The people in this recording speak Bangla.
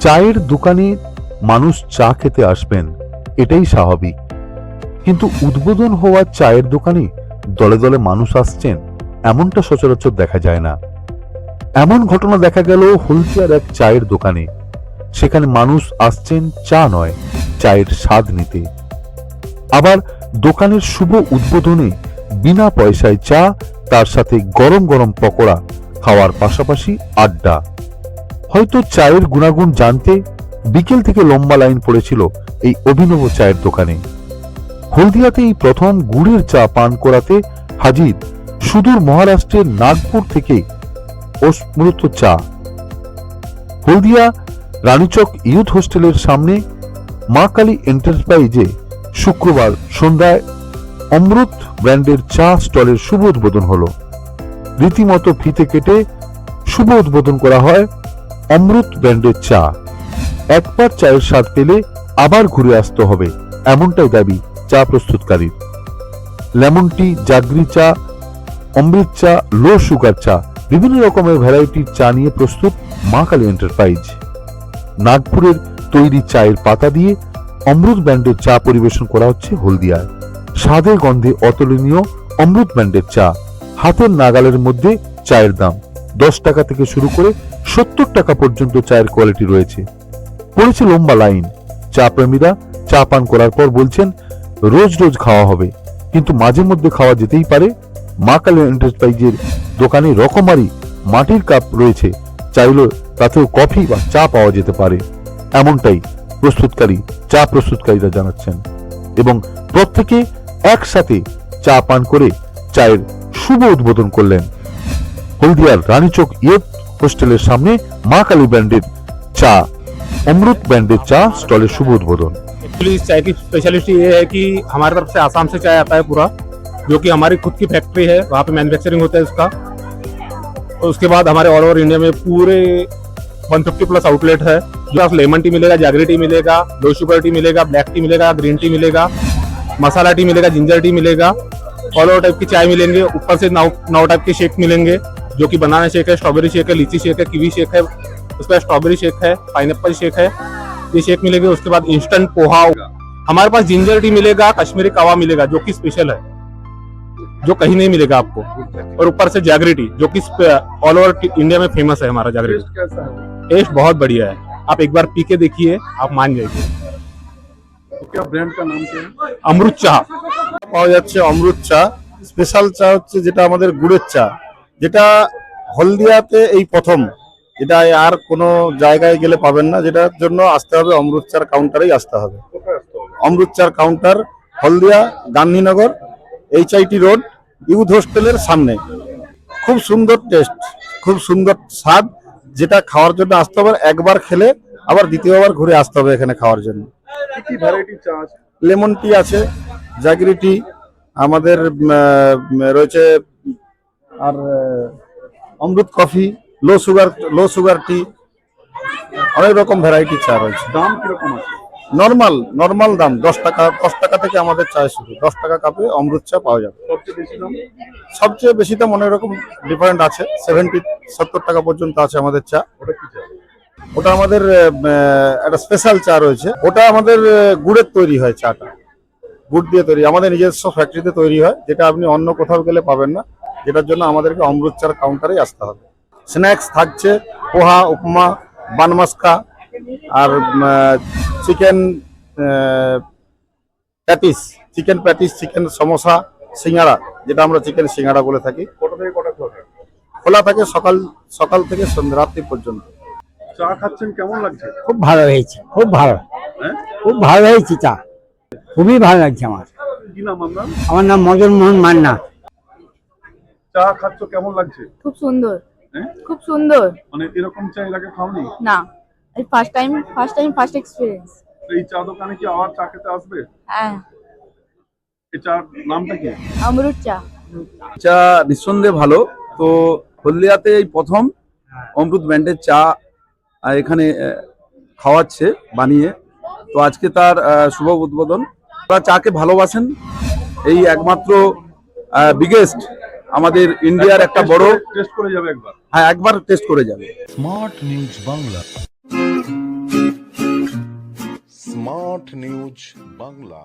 চায়ের দোকানে মানুষ চা খেতে আসবেন, এটাই স্বাভাবিক। কিন্তু উদ্বোধন হওয়া চায়ের দোকানে দলে দলে মানুষ আসছেন, এমনটা সচরাচর দেখা যায় না। এমন ঘটনা দেখা গেল হলদিয়ার এক চায়ের দোকানে। সেখানে মানুষ আসছেন চা নয়, চায়ের স্বাদ নিতে। আবার দোকানের শুভ উদ্বোধনে বিনা পয়সায় চা, তার সাথে গরম গরম পকোড়া, খাওয়ার পাশাপাশি আড্ডা। হয়তো চায়ের গুণাগুণ জানতে বিকেল থেকে লম্বা লাইন পড়েছিল এই অভিনব চায়ের দোকানে। হলদিয়াতে এই প্রথম গুড়ের চা পান করাতে হাজির সুদূর মহারাষ্ট্রের নাগপুর থেকে অমৃত চা। হলদিয়া রানীচক ইউথ হোস্টেলের সামনে মা কালী এন্টারপ্রাইজে শুক্রবার সন্ধ্যায় অমৃত ব্র্যান্ডের চা স্টলের শুভ উদ্বোধন হলো। রীতিমতো ফিতে কেটে শুভ উদ্বোধন করা হয় অমৃত ব্র্যান্ডের চা। একবার চায়ের স্বাদ পেলে আবার ঘুরে আসতে হবে। এমনটাই দাবি চা প্রস্তুতকারীর। লেমন টি, জাগরি চা, অমৃত চা, লো সুগার চা, বিভিন্ন রকমের ভ্যারাইটির চা নিয়ে প্রস্তুত মা কালী এন্টারপ্রাইজ। নাগপুরের তৈরি চায়ের পাতা দিয়ে অমৃত ব্র্যান্ডের চা পরিবেশন করা হচ্ছে হলদিয়ায়। স্বাদে গন্ধে অতুলনীয় অমৃত ব্র্যান্ডের চা, হাতের নাগালের মধ্যে চায়ের দাম। দশ টাকা থেকে শুরু করে সত্তর টাকা পর্যন্ত চায়ের কোয়ালিটি রয়েছে। পড়েছে লম্বা লাইন। চা প্রেমীরা চা পান করার পর বলছেন, রোজ রোজ খাওয়া হবে। কিন্তু মাঝে মধ্যে খাওয়া যেতেই পারে। মা কালী এন্টারপ্রাইজের দোকানে রকমারি মাটির কাপ রয়েছে। চাইলে তাতেও কফি বা চা পাওয়া যেতে পারে। এমনটাই প্রস্তুতকারী, চা প্রস্তুতকারীরা জানাচ্ছেন। এবং প্রত্যেকে একসাথে চা পান করে চায়ের শুভ উদ্বোধন করলেন। হলদিয়ার রানীচক ইয়ত হোস্টেলের সামনে মা কালী ব্র্যান্ডের চা অমৃত ব্র্যান্ডের চা স্টলের শুভ উদ্বোধন एक्चुअली इस चाय की स्पेशलिटी ये है कि हमारी तरफ से आसाम से चाय आता है पूरा जो कि हमारी खुद की फैक्ट्री है वहाँ पे मैन्युफैक्चरिंग होता है इसका और उसके बाद हमारे ऑल ओवर इंडिया में पूरे 150 प्लस आउटलेट है जो आप लेमन टी मिलेगा जागरी टी मिलेगा लो शुगर टी मिलेगा ब्लैक टी मिलेगा ग्रीन टी मिलेगा मसाला टी मिलेगा जिंजर टी मिलेगा ऑल ओवर टाइप की चाय मिलेंगे ऊपर से नौ नौ टाइप के शेक मिलेंगे जो कि बनाना शेक है स्ट्रॉबेरी शेक है लीची शेक है कीवी शेक है उसके बाद स्ट्रॉबेरी शेक है पाइनएप्पल शेक है ये शेक मिलेंगे उसके बाद इंस्टेंट पोहा हमारे पास जिंजर टी मिलेगा कश्मीरी कावा मिलेगा जो कि स्पेशल है जो कहीं नहीं मिलेगा आपको और ऊपर से जागरी टी जो कि ऑल ओवर इंडिया में फेमस है हमारा जागरी टी कैसा है टेस्ट बहुत बढ़िया है आप एक बार पी के देखिए आप मान जाइए तो क्या ब्रांड का नाम क्या है अमृत चाह পাওয়া যাচ্ছে অমৃত চা স্পেশাল চা হচ্ছে যেটা আমাদের গুড়ের চা যেটা হলদিয়াতে এই প্রথম এটা আর কোনো জায়গায় গেলে পাবেন না যেটার জন্য আসতে হবে অমৃত চার কাউন্টারেই আসতে হবে। কোথায় আসতে হবে? অমৃত চার counter Haldia Gandhinagar HIT road youth হোস্টেলের সামনে। খুব সুন্দর টেস্ট খুব সুন্দর স্বাদ যেটা খাওয়ার জন্য আসতে হবে একবার খেলে আবার দ্বিতীয়বার ঘুরে আসতে হবে এখানে খাওয়ার জন্য। লেমন টি আছে জাগরি টি আমাদের রয়েছে আর Amrit coffee low sugar low sugar tea অনেক রকম ভ্যারাইটি চা রয়েছে। দাম কীরকম আছে? নর্মাল নর্মাল দাম দশ টাকা দশ টাকা থেকে আমাদের চা শুরু। দশ টাকা কাপে অমৃত চা পাওয়া যাবে। সবচেয়ে বেশি দাম? অনেক রকম ডিফারেন্ট আছে। সেভেন্টি সত্তর টাকা পর্যন্ত আছে আমাদের চা। ওটা আমাদের একটা স্পেশাল চা রয়েছে। ওটা আমাদের গুড়ের তৈরি হয় চাটা। গুড় দিয়ে তৈরি। আমাদের নিজস্ব ফ্যাক্টরিতে তৈরি হয় যেটা আপনি অন্য কোথাও গেলে পাবেন না। যেটার জন্য আমাদেরকে অমৃত চার কাউন্টারেই আসতে হবে। স্ন্যাক্স থাকছে পোহা উপমা বানমাস্কা আর chicken patties chicken patties chicken samosa সিঙ্গাড়া যেটা আমরা চিকেন সিঙ্গাড়া বলে থাকি। কটা থেকে কটা খোলা থাকে? সকাল সকাল থেকে সন্ধ্যা রাত্রি পর্যন্ত। চা খাচ্ছেন কেমন লাগছে? খুব ভালো হয়েছে খুব ভালো। হ্যাঁ? খুব ভালো হয়েছে চা। খুবই ভালো লাগছে আমার। আমার নাম মদন মোহন মান্না। চা খাচ্ছ কেমন লাগছে? খুব সুন্দর। হ্যাঁ? খুব সুন্দর। মানে এরকম চা এর আগে খাওনি? না এই first time first time first experience তো এই চা দোকানে কি আবার চা খেতে আসবে? হ্যাঁ। এই চার নামটা কি? অমরুদ চা। চা নিঃসন্দেহে ভালো। তো হলদিয়াতে এই প্রথম অমৃত ব্র্যান্ডের চা এখানে খাওয়াচ্ছে বানিয়ে। তো আজকে তার আহ, শুভ উদ্বোধন। তারা চাকে ভালোবাসেন? এই একমাত্র বিগেস্ট আমাদের ইন্ডিয়ার একটা বড় টেস্ট করে যাবে একবার। হ্যাঁ একবার টেস্ট করে যাবে। Smart news Bangla smart news Bangla